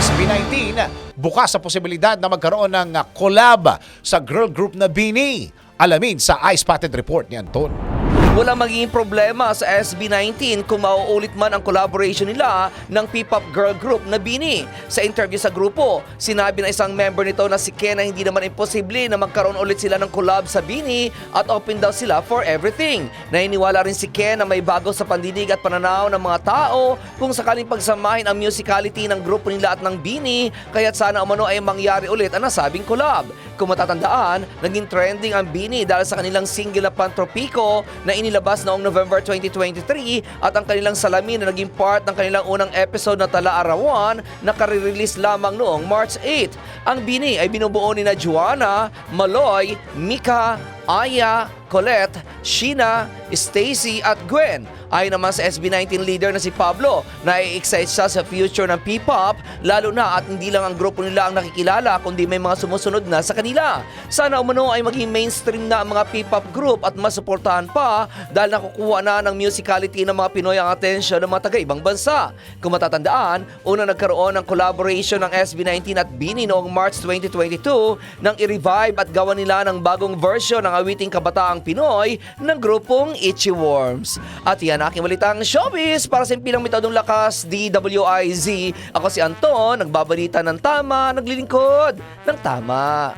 SB19 bukas sa posibilidad na magkaroon ng ah, collab sa girl group na Bini. Alamin sa Eye Spotted Report ni Anton. Walang magiging problema sa SB19 kung mauulit man ang collaboration nila ng P-pop girl group na Bini. Sa interview sa grupo, sinabi ng isang member nito na si Ken na hindi naman imposible na magkaroon ulit sila ng collab sa Bini at open daw sila for everything. Naniniwala rin si Ken na may bago sa pandinig at pananaw ng mga tao kung sakaling pagsamahin ang musicality ng grupo nila at ng Bini kaya't sana umano ay mangyari ulit ang nasabing collab. Kung matatandaan, naging trending ang Bini dahil sa kanilang single na Pantropico na inilabas noong November 2023 at ang kanilang salamin na naging part ng kanilang unang episode na Tala Arawan na karirelease lamang noong March 8. Ang Bini ay binubuo ni na Juana, Maloy, Mika, Aya, Colette, Sheena, Stacy at Gwen. Ayon naman sa SB19 leader na si Pablo, na-excite siya sa future ng P-pop lalo na at hindi lang ang grupo nila ang nakikilala kundi may mga sumusunod na sa kanila. Sana umano ay maging mainstream na ang mga P-pop group at masuportahan pa dahil nakukuha na ng musicality ng mga Pinoy ang atensyon ng mga taga-ibang bansa. Kung matatandaan, una nagkaroon ng collaboration ng SB19 at Bini noong March 2022 nang i-revive at gawa nila ng bagong version ng awiting kabataang Pinoy ng grupong Itchy Worms. At yan aking balitang showbiz para sa impilang metodong lakas DWIZ. Ako si Anton, nagbabalita ng tama, naglilingkod ng tama.